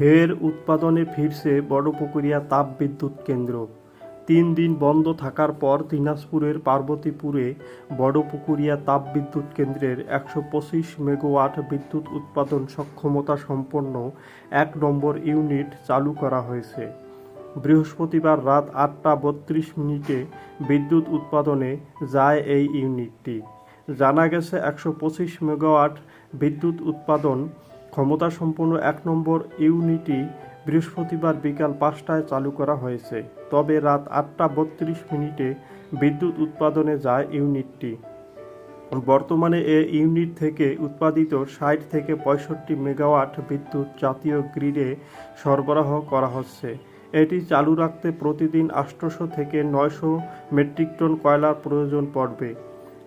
ফের উৎপাদনে ফিরছে বড়পুকুরিয়া তাপবিদ্যুৎ কেন্দ্র। তিন দিন বন্ধ থাকার পর দিনাজপুরের পার্বতীপুরে বড়পুকুরিয়া তাপবিদ্যুৎ কেন্দ্রের একশো পঁচিশ মেগাওয়াট বিদ্যুৎ উৎপাদন সক্ষমতা সম্পন্ন এক নম্বর ইউনিট চালু করা হয়েছে। বৃহস্পতিবার রাত আটটা বত্রিশ মিনিটে বিদ্যুৎ উৎপাদনে যায় এই ইউনিটটি। জানা গেছে, একশো পঁচিশ মেগাওয়াট বিদ্যুৎ উৎপাদন ক্ষমতাসম্পন্ন এক নম্বর ইউনিটটি বৃহস্পতিবার বিকাল পাঁচটায় চালু করা হয়েছে। তবে রাত আটটা বত্রিশ মিনিটে বিদ্যুৎ উৎপাদনে যায় ইউনিটটি। বর্তমানে এ ইউনিট থেকে উৎপাদিত ষাট থেকে পঁয়ষট্টি মেগাওয়াট বিদ্যুৎ জাতীয় গ্রিডে সরবরাহ করা হচ্ছে। এটি চালু রাখতে প্রতিদিন আটশোশো থেকে নয়শো মেট্রিক টন কয়লার প্রয়োজন পড়বে।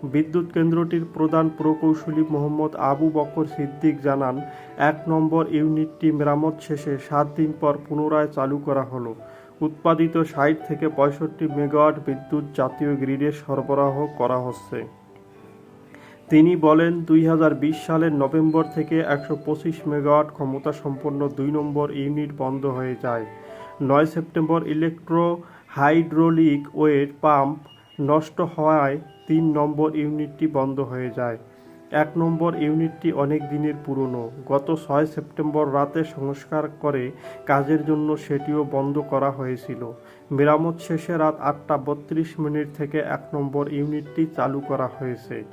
বিদ্যুৎ কেন্দ্রটির প্রধান প্রকৌশলী মোহাম্মদ আবু বকর সিদ্দিক জানান, এক নম্বর ইউনিটটি মেরামত শেষে সাত দিন পর পুনরায় চালু করা হলো। উৎপাদিত ষাট থেকে পঁয়ষট্টি মেগাওয়াট বিদ্যুৎ জাতীয় গ্রিডে সরবরাহ করা হচ্ছে। তিনি বলেন, দুই হাজার বিশ সালের নভেম্বর থেকে একশো পঁচিশ মেগাওয়াট ক্ষমতা সম্পন্ন দুই নম্বর ইউনিট বন্ধ হয়ে যায়। নয় September electro hydraulic wait pump নষ্ট হওয়ায় তিন নম্বর ইউনিটটি বন্ধ হয়ে যায়। এক নম্বর ইউনিটটি অনেক দিনের পুরনো। গত ছয় সেপ্টেম্বর রাতে সংস্কার করে কাজের জন্য সেটিও বন্ধ করা হয়েছিল। মেরামত শেষে রাত আটটা বত্রিশ মিনিট থেকে এক নম্বর ইউনিটটি চালু করা হয়েছে।